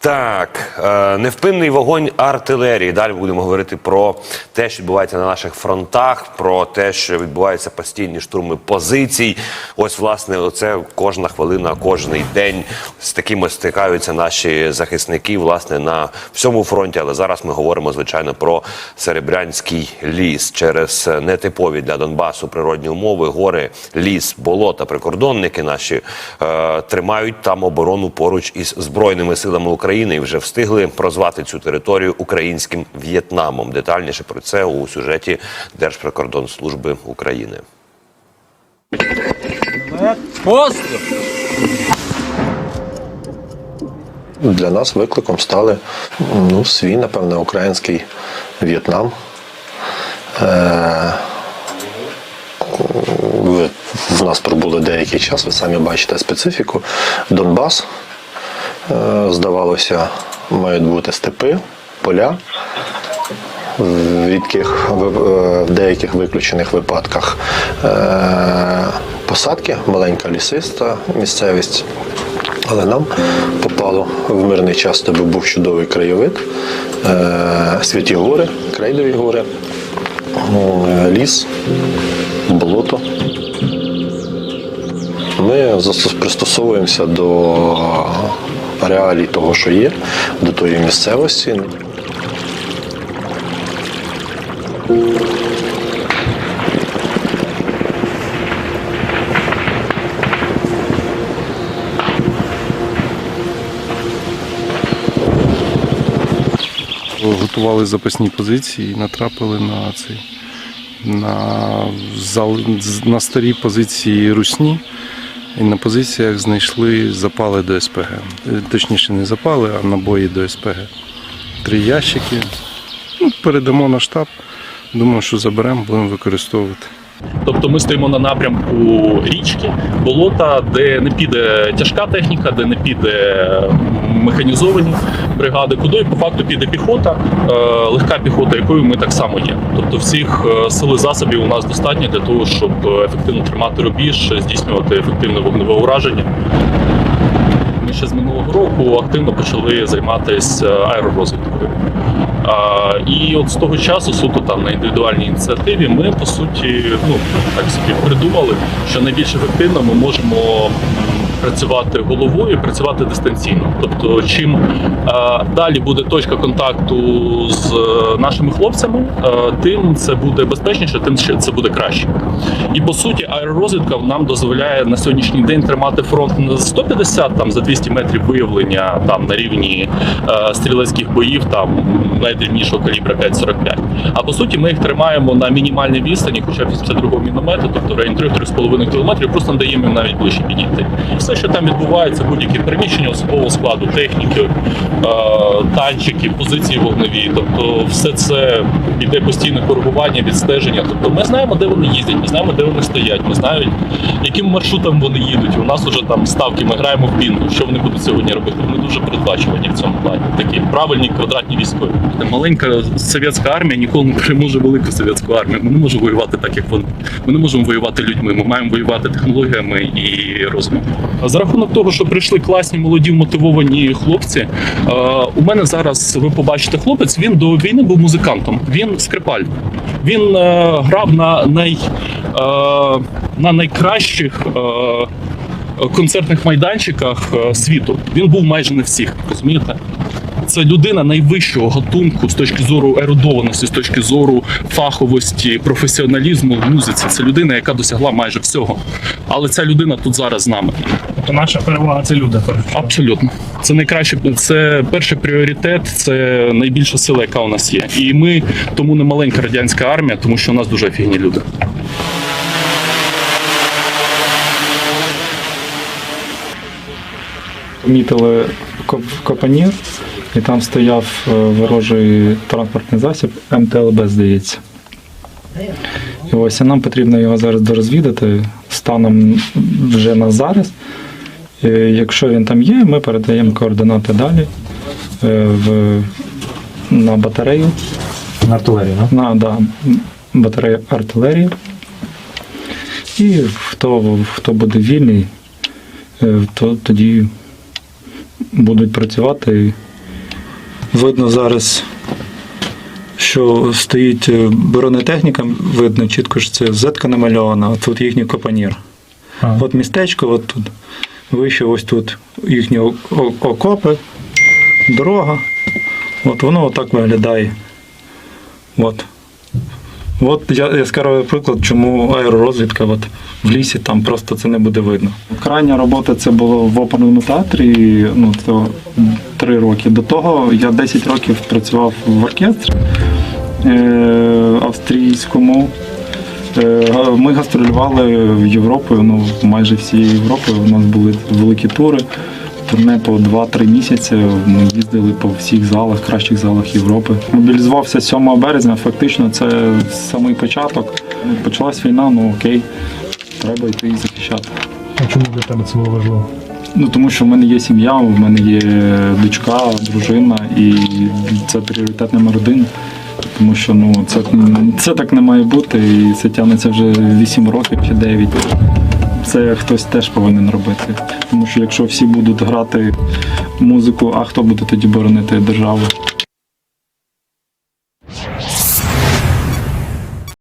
Так, е, невпинний вогонь артилерії. Далі будемо говорити про те, що відбувається на наших фронтах, про те, що відбуваються постійні штурми позицій. Ось, власне, оце кожна хвилина, кожний день з такими стикаються наші захисники, власне, на всьому фронті. Але зараз ми говоримо, звичайно, про Серебрянський ліс через нетипові для Донбасу природні умови, гори, ліс, болота, прикордонники наші е, тримають там оборону поруч із збройними силами України і вже встигли прозвати цю територію українським В'єтнамом. Детальніше про це у сюжеті Держприкордонслужби України. Постріл! Для нас викликом стали ну, свій, напевне, український В'єтнам. Е, в нас пробули деякий час, ви самі бачите специфіку. Донбас, здавалося, мають бути степи, поля, в ви- е, в деяких виключених випадках е, посадки, маленька лісиста місцевість. Але нам попало в мирний час, де був чудовий краєвид, е, святі гори, крейдові гори, е, ліс, болото. Ми пристосовуємося до реалій того, що є, до тої місцевості. готували запасні позиції і натрапили на цей на, на старі позиції русні. І на позиціях знайшли запали до СПГ. Е, Точніше, не запали, а набої до СПГ. Три ящики. Ну, передамо на штаб. Думаю, що заберемо, будемо використовувати. Тобто ми стоїмо на напрямку річки, болота, де не піде тяжка техніка, де не піде механізовані бригади, куди по факту піде піхота, е, легка піхота, якою ми так само є. Тобто всіх е, сил і засобів у нас достатньо для того, щоб е, ефективно тримати рубіж, здійснювати ефективне вогневе ураження. Ми ще з минулого року активно почали займатися аеророзвідкою. А, і от з того часу, суто там на індивідуальній ініціативі, ми по суті, ну так собі придумали, що найбільш ефективно ми можемо працювати головою, працювати дистанційно. Тобто, чим е, далі буде точка контакту з е, нашими хлопцями, е, тим це буде безпечніше, тим ще це буде краще. І по суті, аеророзвідка нам дозволяє на сьогоднішній день тримати фронт не за 150 там за 200 метрів виявлення там на рівні стрілецьких боїв, там найдрібнішого калібра 5,45. А по суті, ми їх тримаємо на мінімальній відстані, хоча б 82-го міномету, тобто район 3-3,5 кілометрів, просто не даємо їм навіть ближче підійти. Все, що там відбувається, будь-які переміщення особового складу, техніки, е, танчики, позиції вогневі. Тобто, все це іде постійне коригування, відстеження. Тобто, ми знаємо, де вони їздять, ми знаємо, де вони стоять, ми знаємо, яким маршрутом вони їдуть. У нас вже там ставки, ми граємо в бінго. Що вони будуть сьогодні робити? Вони дуже передбачувані в цьому плані. Такі правильні квадратні військові. Маленька совєтська армія ніколи не переможе велику совєтську армію. Ми не можемо воювати так, як вони. Ми не можемо воювати людьми. Ми маємо воювати технологіями і розумом. За рахунок того, що прийшли класні, молоді, мотивовані хлопці. У мене зараз ви побачите хлопець. Він до війни був музикантом. Він скрипаль. Він е, грав на най е, на найкращих. е, концертних майданчиках світу. Він був майже на всіх, розумієте? Це людина найвищого гатунку з точки зору ерудованості, з точки зору фаховості, професіоналізму в музиці. Це людина, яка досягла майже всього. Але ця людина тут зараз з нами. То наша перевага це люди. Абсолютно, це найкраще. Це перший пріоритет, це найбільша сила, яка у нас є. І ми тому не маленька радянська армія, тому що у нас дуже офігні люди. Помітили копанір, і там стояв е, ворожий транспортний засіб МТЛБ, здається. І ось і нам потрібно його зараз дорозвідати станом вже на зараз. І якщо він там є, ми передаємо координати далі е, в, на батарею. На артилерію, да? На да, батарею артилерії. І хто, хто буде вільний, е, то тоді будуть працювати Видно зараз, що стоїть е, бронетехніка, видно чітко, що це зетка намальована, а тут їхній копанір. От містечко, от тут. Вище ось тут їхні окопи, дорога. От воно отак виглядає. От. От я яскравий приклад, чому аеророзвідка от в лісі там просто це не буде видно. Крайня робота це було в оперному театрі, ну це три роки. До того я 10 років працював в оркестрі е, австрійському. Е, Ми гастролювали в Європу, ну майже всією Європою. У нас були великі тури. Турне по 2-3 місяці. Ми їздили по всіх залах, кращих залах Європи. Мобілізувався 7 березня. Фактично, це самий початок. Почалась війна, ну окей, треба йти і захищати. А чому для тебе це було важливо? Ну тому що в мене є сім'я, у мене є дочка, дружина, і це пріоритет номер один. Тому що ну це, це так не має бути, і це тягнеться вже 8 років чи 9. Це хтось теж повинен робити. Тому що якщо всі будуть грати музику, а хто буде тоді боронити державу?